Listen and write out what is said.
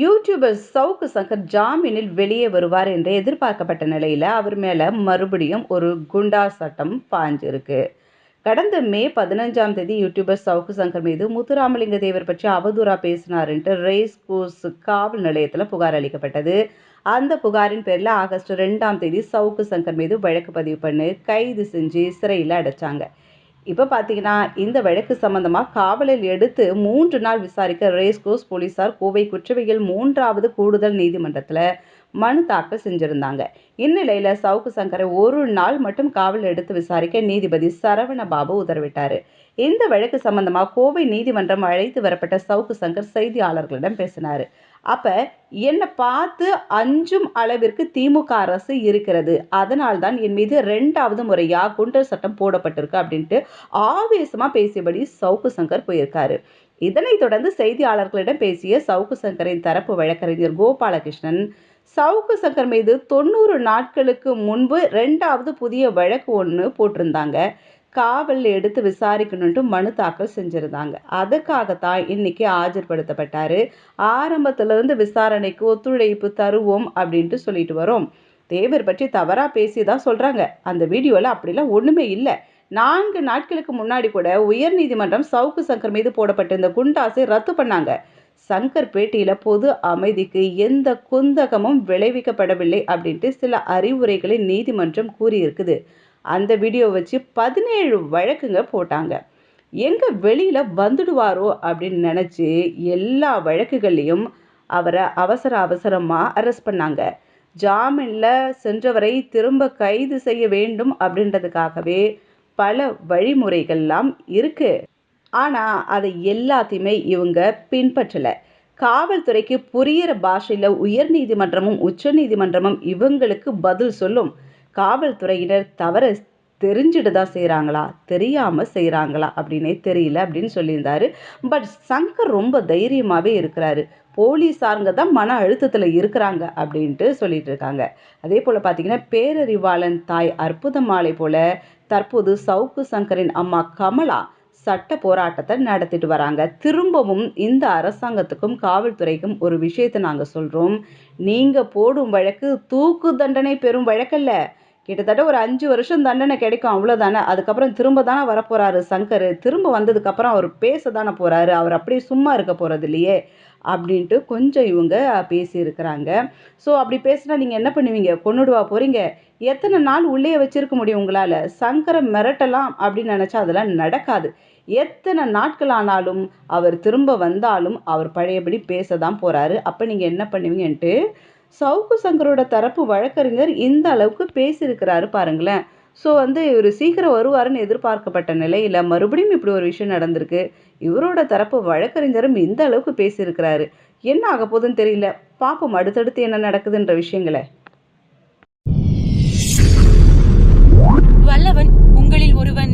YouTuber Savukku Shankar ஜாமீனில் வெளியே வருவார் என்று எதிர்பார்க்கப்பட்ட நிலையில் அவர் மேலே மறுபடியும் ஒரு குண்டா சட்டம் பாஞ்சிருக்கு. கடந்த மே பதினஞ்சாம் தேதி யூடியூபர் சவுக்கு சங்கர் மீது முத்துராமலிங்க தேவர் பற்றி அவதூறா பேசினாருன்ட்டு ரேஸ் கோர்ஸ் காவல் நிலையத்தில் புகார் அளிக்கப்பட்டது. அந்த புகாரின் பேரில் ஆகஸ்ட் ரெண்டாம் தேதி சவுக்கு சங்கர் மீது வழக்கு பதிவு பண்ணி கைது செஞ்சு சிறையில் அடைச்சாங்க. இப்போ பார்த்தீங்கன்னா இந்த வழக்கு சம்பந்தமாக காவலில் எடுத்து மூன்று நாள் விசாரிக்க ரேஸ்கோஸ் போலீசார் கோவை குற்றவியல் மூன்றாவது கூடுதல் நீதிமன்றத்தில் மனு தாக்கல் செஞ்சுருந்தாங்க. இந்நிலையில் சவுக்கு சங்கரை ஒரு நாள் மட்டும் காவல் எடுத்து விசாரிக்க நீதிபதி சரவண பாபு உத்தரவிட்டார். இந்த வழக்கு சம்பந்தமாக கோவை நீதிமன்றம் அழைத்து வரப்பட்ட சவுக்கு சங்கர் செய்தியாளர்களிடம் பேசினார். அப்போ என்னை பார்த்து அஞ்சும் அளவிற்கு திமுக அரசு இருக்கிறது. அதனால்தான் என் மீது ரெண்டாவது முறையாக குண்டர் சட்டம் போடப்பட்டிருக்கு அப்படின்ட்டு ஆவேசமாக பேசியபடி சவுக்கு சங்கர் போயிருக்காரு. இதனைத் தொடர்ந்து செய்தியாளர்களிடம் பேசிய சவுக்கு சங்கரின் தரப்பு வழக்கறிஞர் கோபாலகிருஷ்ணன் சவுக்கு சங்கர் மீது தொண்ணூறு நாட்களுக்கு முன்பு ரெண்டாவது புதிய வழக்கு ஒன்று போட்டிருந்தாங்க. காவல் எடுத்து விசாரிக்கணுன்ட்டு மனு தாக்கல் செஞ்சுருந்தாங்க. அதுக்காகத்தான் இன்னைக்கு ஆஜர்படுத்தப்பட்டார். ஆரம்பத்திலிருந்து விசாரணைக்கு ஒத்துழைப்பு தருவோம் அப்படின்ட்டு சொல்லிட்டு வரோம். தேவர் பற்றி தவறாக பேசி தான் சொல்கிறாங்க அந்த வீடியோவில் அப்படிலாம் ஒன்றுமே இல்லை. நான்கு நாட்களுக்கு முன்னாடி கூட உயர்நீதிமன்றம் சவுக்கு சங்கர் மீது போடப்பட்ட இந்த குண்டாசை ரத்து பண்ணாங்க. சங்கர் பேட்டியில் பொது அமைதிக்கு எந்த குந்தகமும் விளைவிக்கப்படவில்லை அப்படின்ட்டு சில அறிவுரைகளை நீதிமன்றம் கூறியிருக்குது. அந்த வீடியோ வச்சு பதினேழு வழக்குங்க போட்டாங்க. எங்கே வெளியில் வந்துடுவாரோ அப்படின்னு நினச்சி எல்லா வழக்குகள்லையும் அவரை அவசர அவசரமாக அரெஸ்ட் பண்ணாங்க. ஜாமீனில் சென்றவரை திரும்ப கைது செய்ய வேண்டும் அப்படின்றதுக்காகவே பல வழிமுறைகள்லாம் இருக்குது ஆனால் அதை எல்லாத்தையுமே இவங்க பின்பற்றலை. காவல்துறைக்கு புரியிற பாஷையில் உயர் நீதிமன்றமும் உச்ச நீதிமன்றமும் இவங்களுக்கு பதில் சொல்லும். காவல்துறையினர் தவற தெரிஞ்சுட்டு தான் செய்கிறாங்களா தெரியாமல் செய்கிறாங்களா அப்படின்னே தெரியல அப்படின்னு சொல்லியிருந்தாரு. பட் சங்கர் ரொம்ப தைரியமாகவே இருக்கிறாரு. போலீஸாருங்க தான் மன அழுத்தத்தில் இருக்கிறாங்க அப்படின்ட்டு சொல்லிட்டு இருக்காங்க அதே போல் பார்த்தீங்கன்னா பேரறிவாளன் தாய் அற்புதமாலை போல தற்போது சவுக்கு சங்கரின் அம்மா கமலா சட்ட போராட்டத்தை நடத்திட்டு வராங்க. திரும்பவும் இந்த அரசாங்கத்துக்கும் காவல்துறைக்கும் ஒரு விஷயத்தை நாங்கள் சொல்கிறோம் நீங்கள் போடும் வழக்கு தூக்கு தண்டனை பெறும் வழக்கல்ல கிட்டத்தட்ட ஒரு அஞ்சு வருஷம் தண்டனை கிடைக்கும் அவ்வளோதானே அதுக்கப்புறம் திரும்ப தானே வரப்போகிறாரு சங்கர். திரும்ப வந்ததுக்கப்புறம் அவர் பேச தானே போகிறாரு அவர் அப்படியே சும்மா இருக்க போகிறது இல்லையே அப்படின்ட்டு கொஞ்சம் இவங்க பேசியிருக்கிறாங்க. ஸோ அப்படி பேசினா நீங்கள் என்ன பண்ணுவீங்க? கொண்டுடுவா போகிறீங்க எத்தனை நாள் உள்ளே வச்சுருக்க முடியும் உங்களால்? சங்கரை மிரட்டலாம் அப்படின்னு நினச்சா அதெல்லாம் நடக்காது. எத்தனை நாட்கள் ஆனாலும் அவர் திரும்ப வந்தாலும் அவர் பழையபடி பேச தான் போகிறாரு அப்போ நீங்கள் என்ன பண்ணுவீங்கன்ட்டு சவுக்கு சங்கரோட தரப்பு வழக்கறிஞர் இந்த அளவுக்கு பேசியிருக்கிறாரு பாருங்களேன். ஸோ வந்து இவர் சீக்கிரம் வருவாருன்னு எதிர்பார்க்கப்பட்ட நிலையில் மறுபடியும் இப்படி ஒரு விஷயம் நடந்திருக்கு. இவரோட தரப்பு வழக்கறிஞரும் இந்த அளவுக்கு பேசியிருக்கிறாரு. என்ன ஆக போகுதுன்னு தெரியல. பார்ப்போம் அடுத்தடுத்து என்ன நடக்குதுன்ற விஷயங்களை. வல்லவன்